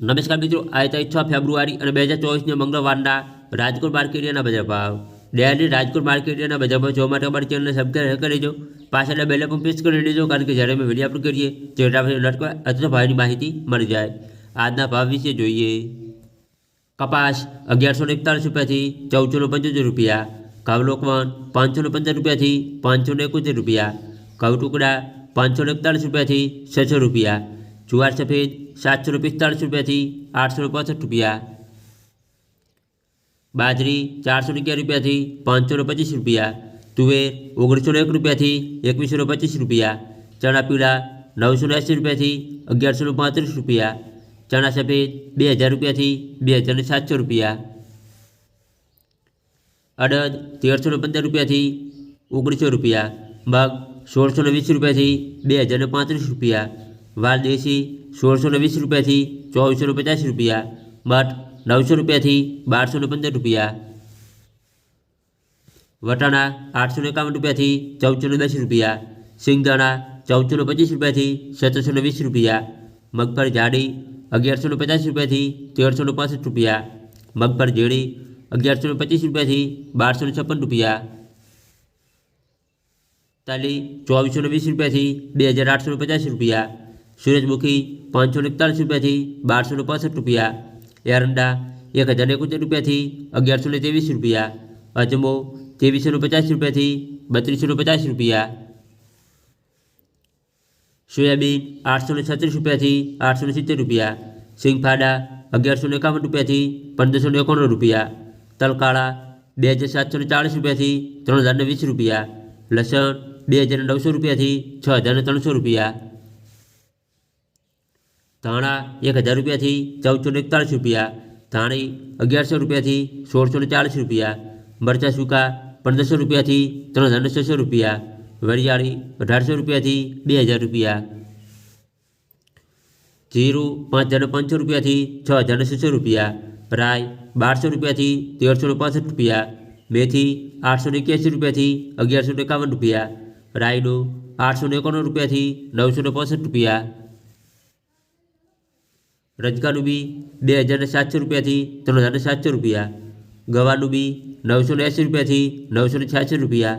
નમસ્કાર મિત્રો આ તારીખ છ ફેબ્રુઆરી અને બે હજાર ચોવીસને મંગળવારના રાજકોટ માર્કેટ એરિયાના બજાર ભાવ ડેલી રાજકોટ માર્કેટ એરિયાના બજાર ભાવ જોવા માટે અમારી ચેનલને સબસ્ક્રાઈબ કરી દેજો પાછળ બેલ પણ પ્રેસ કરી દેજો કારણ કે જ્યારે અમે વિડીયો અપલોડ કરીએ ત્યારે આપણે લટકો અથવા ભાવની માહિતી મળી જાય આજના ભાવ વિશે જોઈએ કપાસ અગિયારસો ને એકતાલીસ રૂપિયાથી ચૌદસો ને પંચોતેર રૂપિયા ઘઉં લોકવન પાંચસો ને પંદર રૂપિયાથી પાંચસો ને એકોતેર રૂપિયા ઘઉં ટુકડા પાંચસો ને એકતાલીસ રૂપિયાથી છસો રૂપિયા જુવાર સફેદ સાતસો ને પિસ્તાળીસ રૂપિયાથી આઠસો ને પાસઠ રૂપિયા બાજરી ચારસો ને અગિયાર રૂપિયાથી પાંચસો ને પચીસ રૂપિયા તુવેર ઓગણીસો ને એક રૂપિયાથી એકવીસો ને પચીસ રૂપિયા ચણા પીળા નવસો ને એંસી રૂપિયાથી અગિયારસો ને પાંત્રીસ રૂપિયા ચણા સફેદ બે હજાર રૂપિયાથી બે હજાર ને સાતસો રૂપિયા અડદ તેરસો ને પંદર રૂપિયાથી ઓગણીસો રૂપિયા મગ સોળસો ને વીસ રૂપિયાથી બે હજાર ને પાંત્રીસ રૂપિયા વાલ દેશી સોળસો ને વીસ રૂપિયાથી ચોવીસો ને પચાસ રૂપિયા મઠ નવસો રૂપિયાથી બારસો ને પંદર રૂપિયા વટાણા આઠસો ને એકાવન રૂપિયાથી ચૌદસો ને દસ રૂપિયા સિંગદાણા ચૌદસો ને પચીસ રૂપિયાથી સત્તરસો ને વીસ રૂપિયા મગફળી જાડી અગિયારસો ને પચાસ રૂપિયાથી તેરસો ને પાસઠ રૂપિયા મગફળી ઝીણી અગિયારસો ને પચીસ રૂપિયાથી બારસો ને છપ્પન રૂપિયા તાલી ચોવીસો ને વીસ રૂપિયાથી બે હજાર આઠસો ને પચાસ રૂપિયા સૂરજમુખી પાંચસો ને એકતાલીસ રૂપિયાથી બારસો ને પાસઠ રૂપિયા એરંડા એક હજાર ને એકોતેર રૂપિયાથી અગિયારસો ને ત્રેવીસ રૂપિયા અજમો ત્રેવીસો ને પચાસ રૂપિયાથી બત્રીસો ને પચાસ રૂપિયા સોયાબીન આઠસો ને છત્રીસ રૂપિયાથી આઠસો ને સિત્તેર રૂપિયા સિંગફાડા અગિયારસો ને એકાવન રૂપિયાથી પંદરસો ને એકોણું રૂપિયા તલકાળા બે હજાર સાતસો ને ચાળીસ રૂપિયાથી ત્રણ હજાર ને વીસ રૂપિયા લસણ બે હજાર ને નવસો રૂપિયાથી છ હજાર ને ત્રણસો રૂપિયા ધાણા એક હજાર રૂપિયાથી ચૌદસો ને એકતાળીસ રૂપિયા ધાણી અગિયારસો રૂપિયાથી સોળસો ને ચાલીસ રૂપિયા મરચાં સૂકા પંદરસો રૂપિયાથી ત્રણ હજાર ને છસો રૂપિયા વરિયાળી અઢારસો રૂપિયાથી બે હજાર રૂપિયા જીરું પાંચ હજાર ને પાંચસો રૂપિયાથી છ હજાર ને છસો રૂપિયા રાય બારસો રૂપિયાથી તેરસો ને પાસઠ રૂપિયા મેથી આઠસો ને એક્યાસી રૂપિયાથી અગિયારસો ને એકાવન રૂપિયા રાયડો આઠસો ને એકાણું રૂપિયાથી નવસો ને પાસઠ રૂપિયા રજકાનું બી બે હજારને સાતસો રૂપિયાથી ત્રણ હજારને સાતસો રૂપિયા ગવાનું બી નવસો ને એંસી રૂપિયાથી નવસો છ્યાસી રૂપિયા